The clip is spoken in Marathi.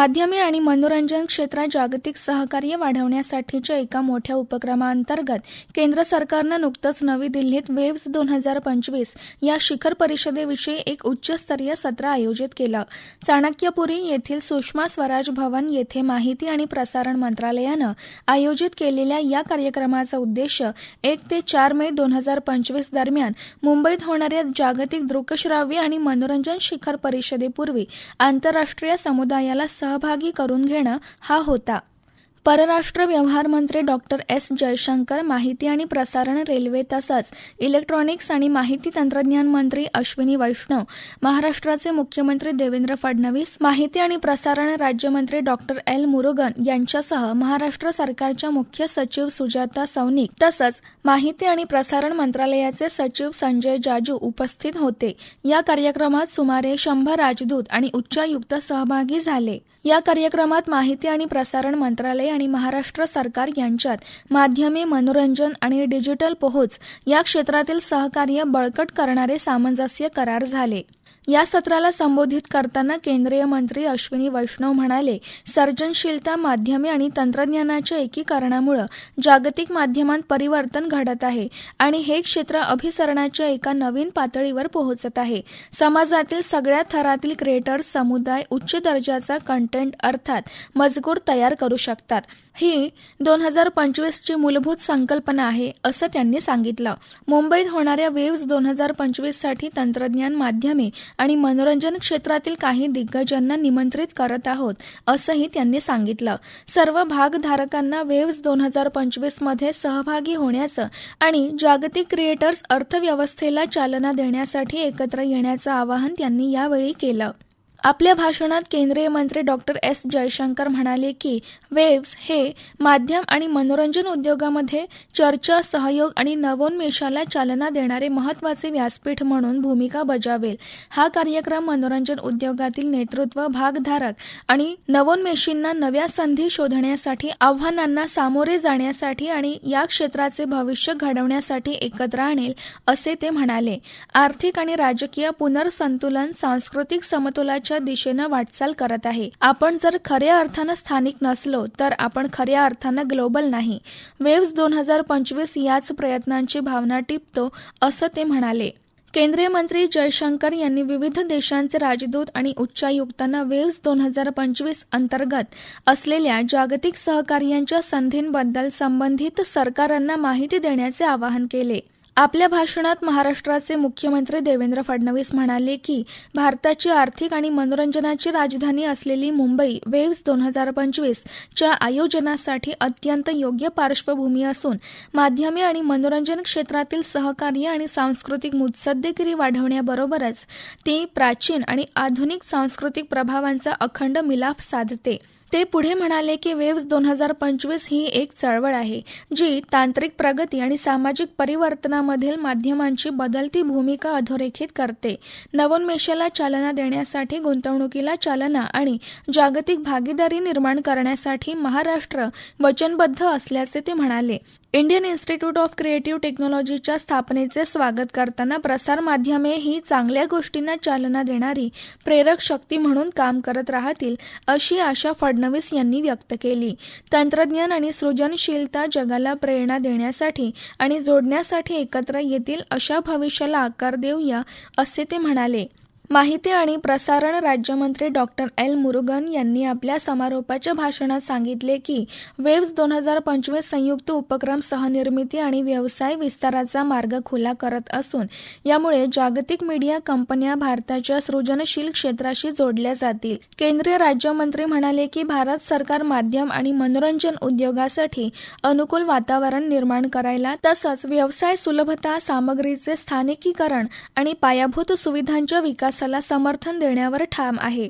माध्यमे आणि मनोरंजन क्षेत्रात जागतिक सहकार्य वाढवण्यासाठीच्या एका मोठ्या उपक्रमाअंतर्गत केंद्र सरकारनं नुकतंच नवी दिल्लीत वेव्स दोन हजार पंचवीस या शिखर परिषदेविषयी एक उच्चस्तरीय सत्र आयोजित केलं. चाणक्यपुरी येथील सुषमा स्वराज भवन येथे माहिती आणि प्रसारण मंत्रालयानं आयोजित केलेल्या या कार्यक्रमाचा उद्देश एक ते चार मे दोन हजार पंचवीस दरम्यान मुंबईत होणाऱ्या जागतिक दृकश्राव्य आणि मनोरंजन शिखर परिषदेपूर्वी आंतरराष्ट्रीय समुदायाला सह सहभागी करून घेणं हा होता. परराष्ट्र व्यवहार मंत्री डॉक्टर एस जयशंकर माहिती आणि प्रसारण रेल्वे तसंच इलेक्ट्रॉनिक्स आणि माहिती तंत्रज्ञान मंत्री अश्विनी वैष्णव महाराष्ट्राचे मुख्यमंत्री देवेंद्र फडणवीस माहिती आणि प्रसारण राज्यमंत्री डॉक्टर एल मुरुगन यांच्यासह महाराष्ट्र सरकारच्या मुख्य सचिव सुजाता सौनिक तसंच माहिती आणि प्रसारण मंत्रालयाचे सचिव संजय जाजू उपस्थित होते. या कार्यक्रमात सुमारे शंभर राजदूत आणि उच्चायुक्त सहभागी झाले. या कार्यक्रमात माहिती आणि प्रसारण मंत्रालय आणि महाराष्ट्र सरकार यांच्यात माध्यमे मनोरंजन आणि डिजिटल पोहोच या क्षेत्रातील सहकार्य बळकट करणारे सामंजस्य करार झाले. या सत्राला संबोधित करताना केंद्रीय मंत्री अश्विनी वैष्णव म्हणाले सर्जनशीलता माध्यमे आणि तंत्रज्ञानाच्या एकीकरणामुळे जागतिक माध्यमांत परिवर्तन घडत आहे आणि हे क्षेत्र अभिसरणाच्या एका नवीन पातळीवर पोहोचत आहे. समाजातील सगळ्या थरातील क्रिएटर्स समुदाय उच्च दर्जाचा कंटेंट अर्थात मजकूर तयार करू शकतात. ही दोन हजार पंचवीसची मूलभूत संकल्पना आहे असं त्यांनी सांगितलं. मुंबईत होणाऱ्या वेव्ज दोन हजार पंचवीससाठी तंत्रज्ञान माध्यमे आणि मनोरंजन क्षेत्रातील काही दिग्गजांना निमंत्रित करत आहोत असंही त्यांनी सांगितलं. सर्व भागधारकांना वेव्ज दोन हजार पंचवीसमध्ये सहभागी होण्याचं आणि जागतिक क्रिएटर्स अर्थव्यवस्थेला चालना देण्यासाठी एकत्र येण्याचं आवाहन त्यांनी यावेळी केलं. आपल्या भाषणात केंद्रीय मंत्री डॉक्टर एस. जयशंकर म्हणाले की वेव्स हे माध्यम आणि मनोरंजन उद्योगामध्ये चर्चा सहयोग आणि नवोन्मेषाला चालना देणारे महत्त्वाचे व्यासपीठ म्हणून भूमिका बजावेल. हा कार्यक्रम मनोरंजन उद्योगातील नेतृत्व भागधारक आणि नवोन्मेषींना नव्या संधी शोधण्यासाठी आव्हानांना सामोरे जाण्यासाठी आणि या क्षेत्राचे भविष्य घडवण्यासाठी एकत्र आणेल असे ते म्हणाले. आर्थिक आणि राजकीय पुनर्संतुलन सांस्कृतिक समतोलाच्या दिशेनं वाटचाल करत आहे. आपण जर खऱ्या अर्थानं स्थानिक नसलो तर आपण खऱ्या अर्थानं ग्लोबल नाही. वेव्स दोन हजार पंचवीस याच प्रयत्नांची भावना टिपतो असं ते म्हणाले. केंद्रीय मंत्री जयशंकर यांनी विविध देशांचे राजदूत आणि उच्चायुक्तांना वेव्स दोन हजार पंचवीस अंतर्गत असलेल्या जागतिक सहकार्यांच्या संधींबद्दल संबंधित सरकारांना माहिती देण्याचे आवाहन केले. आपल्या भाषणात महाराष्ट्राचे मुख्यमंत्री देवेंद्र फडणवीस म्हणाले की भारताची आर्थिक आणि मनोरंजनाची राजधानी असलेली मुंबई वेव्स दोन हजार पंचवीस च्या आयोजनासाठी अत्यंत योग्य पार्श्वभूमी असून माध्यमे आणि मनोरंजन क्षेत्रातील सहकार्य आणि सांस्कृतिक मुत्सद्देगिरी वाढवण्याबरोबरच ती प्राचीन आणि आधुनिक सांस्कृतिक प्रभावांचा अखंड मिलाफ साधते. ते पुढे म्हणाले की वेव्स दोन हजार पंचवीस ही एक चळवळ आहे जी तांत्रिक प्रगती आणि सामाजिक परिवर्तनामधील माध्यमांची बदलती भूमिका अधोरेखित करते. नवोन्मेषाला चालना देण्यासाठी गुंतवणुकीला चालना आणि जागतिक भागीदारी निर्माण करण्यासाठी महाराष्ट्र वचनबद्ध असल्याचे ते म्हणाले. इंडियन इन्स्टिट्यूट ऑफ क्रिएटिव्ह टेक्नॉलॉजीच्या स्थापनेचे स्वागत करताना प्रसारमाध्यमे ही चांगल्या गोष्टींना चालना देणारी प्रेरक शक्ती म्हणून काम करत राहतील अशी आशा फडणवीस यांनी व्यक्त केली. तंत्रज्ञान आणि सृजनशीलता जगाला प्रेरणा देण्यासाठी आणि जोडण्यासाठी एकत्र येतील अशा भविष्याला आकार देऊया असे ते म्हणाले. माहिती आणि प्रसारण राज्यमंत्री डॉक्टर एल. मुरुगन यांनी आपल्या समारोपाच्या भाषणात सांगितले की वेव्स दोन हजार पंचवीस संयुक्त उपक्रम सहनिर्मिती आणि व्यवसाय विस्ताराचा मार्ग खुला करत असून यामुळे जागतिक मीडिया कंपन्या भारताच्या सृजनशील क्षेत्राशी जोडल्या जातील. केंद्रीय राज्यमंत्री म्हणाले की भारत सरकार माध्यम आणि मनोरंजन उद्योगासाठी अनुकूल वातावरण निर्माण करायला तसंच व्यवसाय सुलभता सामग्रीचे स्थानिकीकरण आणि पायाभूत सुविधांच्या विकास विकासाला समर्थन देण्यावर ठाम आहे.